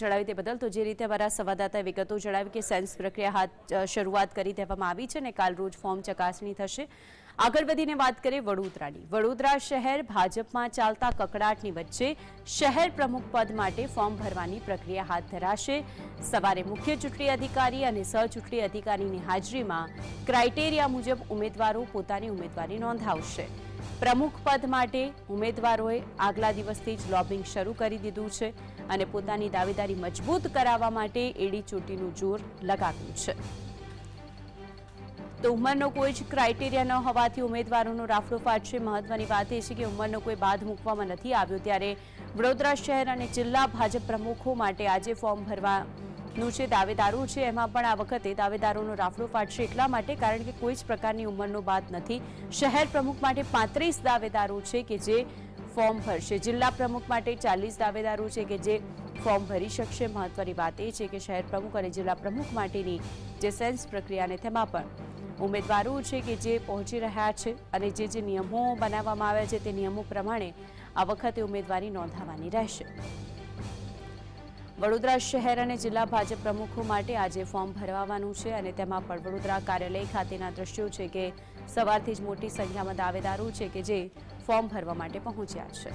જણાવી તે બદલ તો જે રીતે અમારા સંવાદદાતાએ વિગતો જણાવી કે સેન્સ પ્રક્રિયા હાથ શરૂઆત કરી દેવામાં આવી છે અને કાલ રોજ ફોર્મ ચકાસણી થશે. આગળ વધીને વાત કરીએ વડોદરાની. વડોદરા શહેર ભાજપમાં ચાલતા કકડાટની વચ્ચે શહેર પ્રમુખ પદ માટે ફોર્મ ભરવાની પ્રક્રિયા હાથ ધરાશે. સવારે મુખ્ય ચૂંટણી અધિકારી અને સહચૂંટણી અધિકારીની હાજરીમાં ક્રાઇટેરિયા મુજબ ઉમેદવારો પોતાની ઉમેદવારી નોંધાવશે. પ્રમુખ પદ માટે ઉમેદવારોએ આગલા દિવસથી જ લોબિંગ શરૂ કરી દીધું છે અને પોતાની દાવેદારી મજબૂત કરાવવા માટે એડી ચોટીનું જોર લગાવ્યું છે. તો ઉંમરનો કોઈ જ ક્રાઇટેરિયા ન હોવાથી ઉમેદવારોનો રાફડો ફાટશે. મહત્વની વાત એ છે કે ઉંમરનો કોઈ બાદ મૂકવામાં નથી આવ્યો. ત્યારે વડોદરા શહેર અને જિલ્લા ભાજપ પ્રમુખો માટે આજે ફોર્મ ભરવાનું છે, દાવેદારો છે, એમાં પણ આ વખતે દાવેદારોનો રાફડો ફાટશે એટલા માટે, કારણ કે કોઈ જ પ્રકારની ઉંમરનો બાદ નથી. શહેર પ્રમુખ માટે પાંત્રીસ દાવેદારો છે કે જે ફોર્મ ભરશે. જિલ્લા પ્રમુખ માટે ચાલીસ દાવેદારો છે કે જે ફોર્મ ભરી શકશે. મહત્વની વાત એ છે કે શહેર પ્રમુખ અને જિલ્લા પ્રમુખ માટેની જે સેન્સ પ્રક્રિયાને તેમાં પણ ઉમેદવારો છે કે જે પહોંચી રહ્યા છે અને જે જે નિયમો બનાવવામાં આવ્યા છે તે નિયમો પ્રમાણે આ વખતે ઉમેદવારી નોંધાવવાની રહેશે. વડોદરા શહેર અને જિલ્લા ભાજપ પ્રમુખો માટે આજે ફોર્મ ભરવાનું છે અને તેમાં પણ વડોદરા કાર્યાલય ખાતેના દ્રશ્યો છે કે સવારથી જ મોટી સંખ્યામાં દાવેદારો છે કે જે ફોર્મ ભરવા માટે પહોંચ્યા છે.